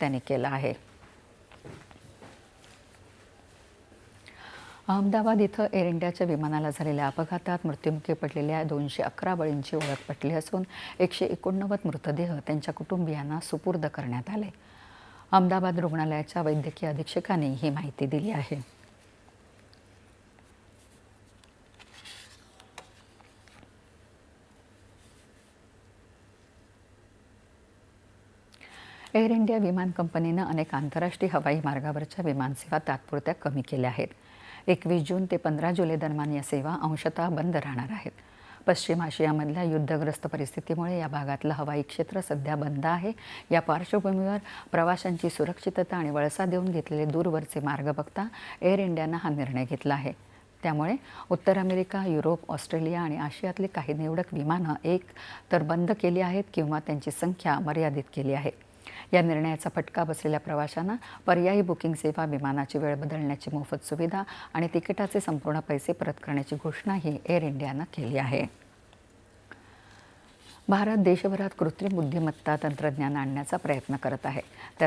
त्यांनी केला आहे. अहमदाबाद इथं एअर इंडियाच्या विमानाला झालेल्या अपघातात मृत्युमुखी पडलेल्या दोनशे अकरा बळींची ओळख पटली असून एकशे एकोणनव्वद मृतदेह त्यांच्या कुटुंबियांना सुपूर्द करण्यात आले. अहमदाबाद रुग्णालयाच्या वैद्यकीय अधीक्षकांनी ही माहिती दिली आहे. एअर इंडिया विमान कंपनीनं अनेक आंतरराष्ट्रीय हवाई मार्गावरच्या विमानसेवा तात्पुरत्या कमी केल्या आहेत. एकवीस जून ते पंधरा जुलै दरम्यान या सेवा अंशतः बंद राहणार आहेत. पश्चिम आशियामधल्या युद्धग्रस्त परिस्थितीमुळे या भागातलं हवाई क्षेत्र सध्या बंद आहे. या पार्श्वभूमीवर प्रवाशांची सुरक्षितता आणि वळसा देऊन घेतलेले दूरवरचे मार्ग बघता एअर इंडियानं हा निर्णय घेतला आहे. त्यामुळे उत्तर अमेरिका युरोप ऑस्ट्रेलिया आणि आशियातली काही निवडक विमानं एक तर बंद केली आहेत किंवा त्यांची संख्या मर्यादित केली आहे. या निर्णयाचा फटका बसलेल्या प्रवाशांना पर्यायी बुकिंग सेवा विमानाची वेळ बदलण्याची मोफत सुविधा आणि तिकिटाचे संपूर्ण पैसे परत करण्याची घोषणाही एअर इंडियानं केली आहे. भारत देशभरात कृत्रिम बुद्धिमत्ता तंत्रज्ञान आणण्याचा प्रयत्न करत आहे. त्याचा